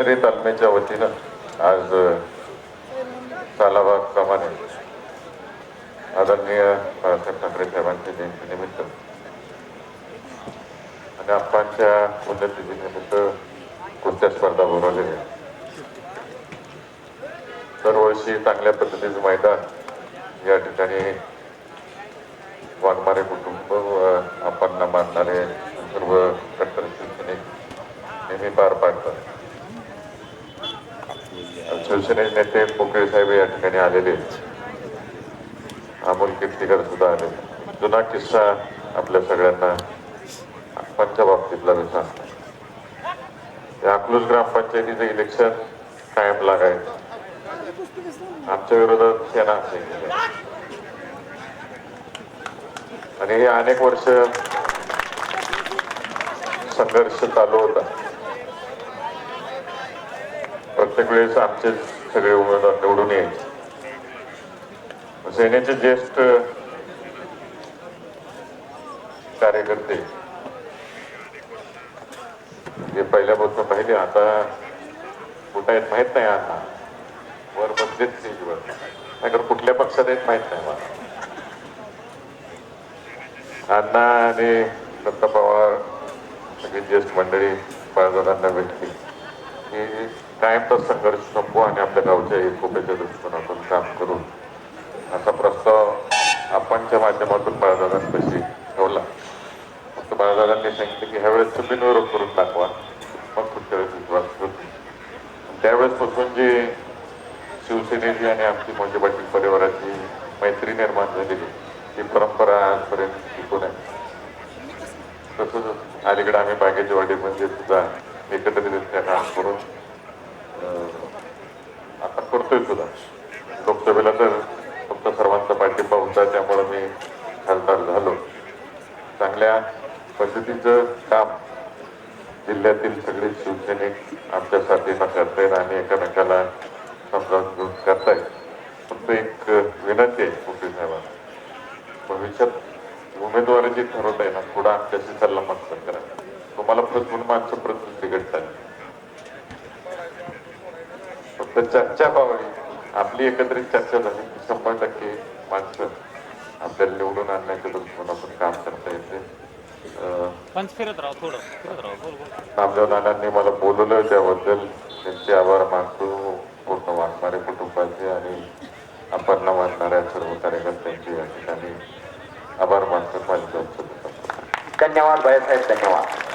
तरी तालमीच्या वतीनं आज सालाबाग प्रमाणे आदरणीय बाळासाहेब ठाकरे साहेबांच्या जयंतीनिमित्त आणि आप्पांच्या पुण्यतिथीनिमित्त कुस्त्या स्पर्धा भरवलेल्या दरवर्षी चांगल्या पद्धतीचं मैदान या ठिकाणी वाघमारे कुटुंब व आप्पांना मानणारे सर्व कट्टर शिवसैनिक नेहमी पार पाडतात. शिवसेनेचे नेते पोकळे साहेब या ठिकाणी आलेले अमोल कीर्तीकर सुद्धा आले जुना किस्सा आपल्या सगळ्यांना आप्पांच्या बाबतीतला मी सांगतो. या अकलूज ग्रामपंचायतीचं इलेक्शन कायम लागायचं. आमच्या विरोधात सेना असायची आणि हे अनेक वर्ष संघर्ष चालू होता. प्रत्येक वेळेस आमचे सगळे उमेदवार निवडून येईल. सेनेचे ज्येष्ठ कार्यकर्ते जे पहिल्यापासून पाहिले आता कुठं आहेत माहीत नाही आता. वर बसलेत स्टेजवर नाहीतर कुठल्या पक्षात आहेत माहीत नाही मला. अण्णा आणि दत्ता पवार सगळी ज्येष्ठ मंडळी बाळगोरांना भेटली की कायमचा संघर्ष संपू आणि आपल्या गावच्या एकोप्याच्या दृष्टिकोनातून काम करून असा प्रस्ताव आपणच्या माध्यमातून बाळादादांपाशी ठेवला. फक्त बाळदादांनी सांगितलं की ह्यावेळेस तुम्ही विरोध करून दाखवा मग पुढच्या वेळेस विश्वास होतो त्यावेळेसपासून जी शिवसेनेची आणि आमची मोजे पाटील परिवाराची मैत्री निर्माण झालेली. ही परंपरा आजपर्यंत टिकून आहे. तसंच अलीकडे आम्ही बागेच्या वाडीमध्ये सुद्धा एकत्रितरित्या काम करून अं, आता करतोय सुद्धा लोकसभेला तर फक्त सर्वांचा पाठिंबा होता त्यामुळे मी खासदार झालो. चांगल्या पद्धतीचं काम जिल्ह्यातील सगळे शिवसैनिक आमच्या साथीनं करतायत आणि एकमेकाला समजावून घेऊन करतायत. फक्त एक विनंती आहे मोठी साहेबांना. भविष्यात उमेदवारी जी ठरवत आहे ना थोडा आमच्याशी सल्ला मत करा तुम्हाला फसवून माणसं प्रत बिघडतात फक्त चर्चा पाहावी आपली एकत्रित चर्चा झाली की शंभर टक्के माणसं आपल्याला निवडून आणण्याच्या दृष्टिकोनातून काम करता येते. अं, पंच फिरत राहा थोडं फिरत राहा बोल बोल. नामदेव नानांनी मला बोलवलं त्याबद्दल. त्यांचे आभार मानतो. पूर्ण वाघमारे कुटुंबाचे आणि आपण मानणाऱ्या सर्व कार्यकर्त्यांचे या ठिकाणी आभार मानतो. धन्यवाद बाळासाहेब धन्यवाद.